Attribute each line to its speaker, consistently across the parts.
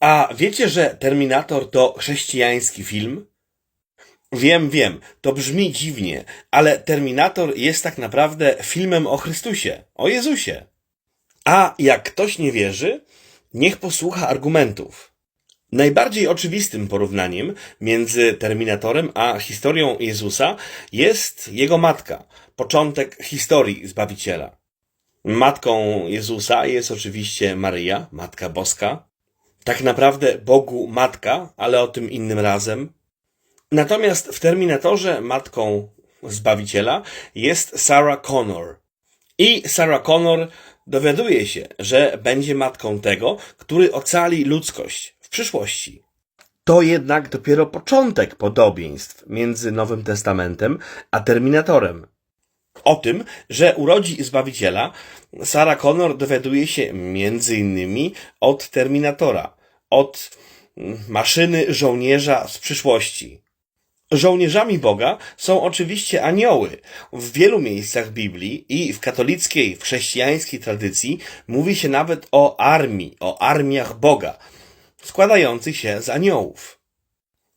Speaker 1: A wiecie, że Terminator to chrześcijański film? Wiem, wiem, to brzmi dziwnie, ale Terminator jest tak naprawdę filmem o Chrystusie, o Jezusie. A jak ktoś nie wierzy, niech posłucha argumentów. Najbardziej oczywistym porównaniem między Terminatorem a historią Jezusa jest jego matka, początek historii Zbawiciela. Matką Jezusa jest oczywiście Maryja, Matka Boska. Tak naprawdę Bogu Matka, ale o tym innym razem. Natomiast w Terminatorze matką Zbawiciela jest Sarah Connor. I Sarah Connor dowiaduje się, że będzie matką tego, który ocali ludzkość w przyszłości. To jednak dopiero początek podobieństw między Nowym Testamentem a Terminatorem. O tym, że urodzi Zbawiciela, Sarah Connor dowiaduje się między innymi od Terminatora, od mm, maszyny żołnierza z przyszłości. Żołnierzami Boga są oczywiście anioły. W wielu miejscach Biblii i w katolickiej, w chrześcijańskiej tradycji mówi się nawet o armii, o armiach Boga, składających się z aniołów.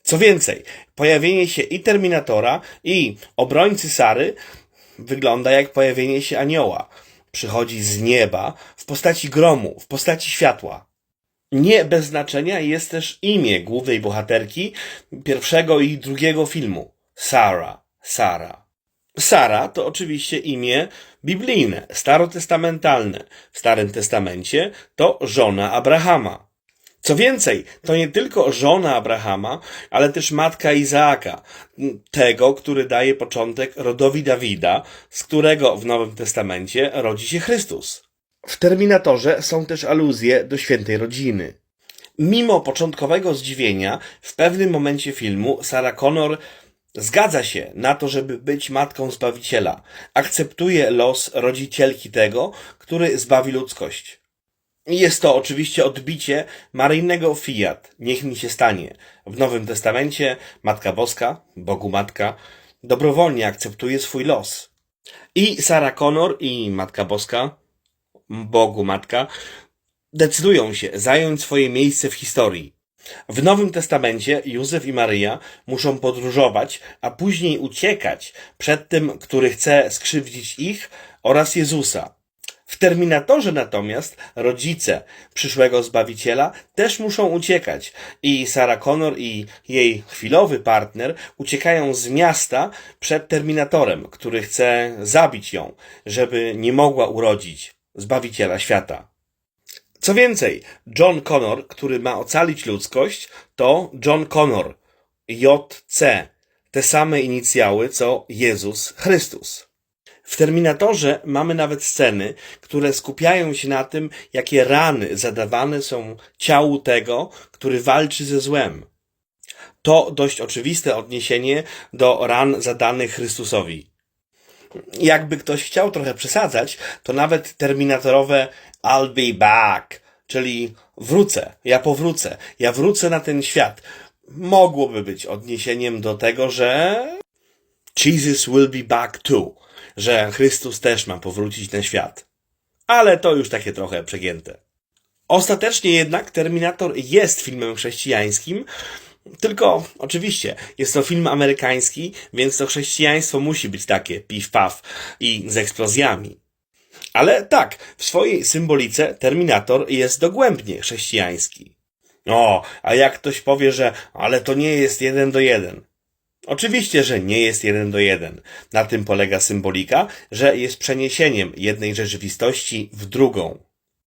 Speaker 1: Co więcej, pojawienie się i Terminatora, i obrońcy Sary wygląda jak pojawienie się anioła. Przychodzi z nieba w postaci gromu, w postaci światła. Nie bez znaczenia jest też imię głównej bohaterki pierwszego i drugiego filmu. Sara, Sara. Sara to oczywiście imię biblijne, starotestamentalne. W Starym Testamencie to żona Abrahama. Co więcej, to nie tylko żona Abrahama, ale też matka Izaaka, tego, który daje początek rodowi Dawida, z którego w Nowym Testamencie rodzi się Chrystus. W Terminatorze są też aluzje do świętej rodziny. Mimo początkowego zdziwienia, w pewnym momencie filmu Sarah Connor zgadza się na to, żeby być matką Zbawiciela. Akceptuje los rodzicielki tego, który zbawi ludzkość. Jest to oczywiście odbicie maryjnego fiat, niech mi się stanie. W Nowym Testamencie Matka Boska, Bogu Matka, dobrowolnie akceptuje swój los. I Sarah Connor i Matka Boska, Bogu Matka, decydują się zająć swoje miejsce w historii. W Nowym Testamencie Józef i Maryja muszą podróżować, a później uciekać przed tym, który chce skrzywdzić ich oraz Jezusa. W Terminatorze natomiast rodzice przyszłego Zbawiciela też muszą uciekać i Sarah Connor i jej chwilowy partner uciekają z miasta przed Terminatorem, który chce zabić ją, żeby nie mogła urodzić Zbawiciela świata. Co więcej, John Connor, który ma ocalić ludzkość, to John Connor, JC, te same inicjały co Jezus Chrystus. W Terminatorze mamy nawet sceny, które skupiają się na tym, jakie rany zadawane są ciału tego, który walczy ze złem. To dość oczywiste odniesienie do ran zadanych Chrystusowi. Jakby ktoś chciał trochę przesadzać, to nawet terminatorowe I'll be back, czyli wrócę, ja powrócę, ja wrócę na ten świat, mogłoby być odniesieniem do tego, że Jesus will be back too, że Chrystus też ma powrócić na świat. Ale to już takie trochę przegięte. Ostatecznie jednak Terminator jest filmem chrześcijańskim, tylko oczywiście jest to film amerykański, więc to chrześcijaństwo musi być takie pif-paf i z eksplozjami. Ale tak, w swojej symbolice Terminator jest dogłębnie chrześcijański. O, a jak ktoś powie, że ale to nie jest jeden do jeden. Oczywiście, że nie jest jeden do jeden. Na tym polega symbolika, że jest przeniesieniem jednej rzeczywistości w drugą.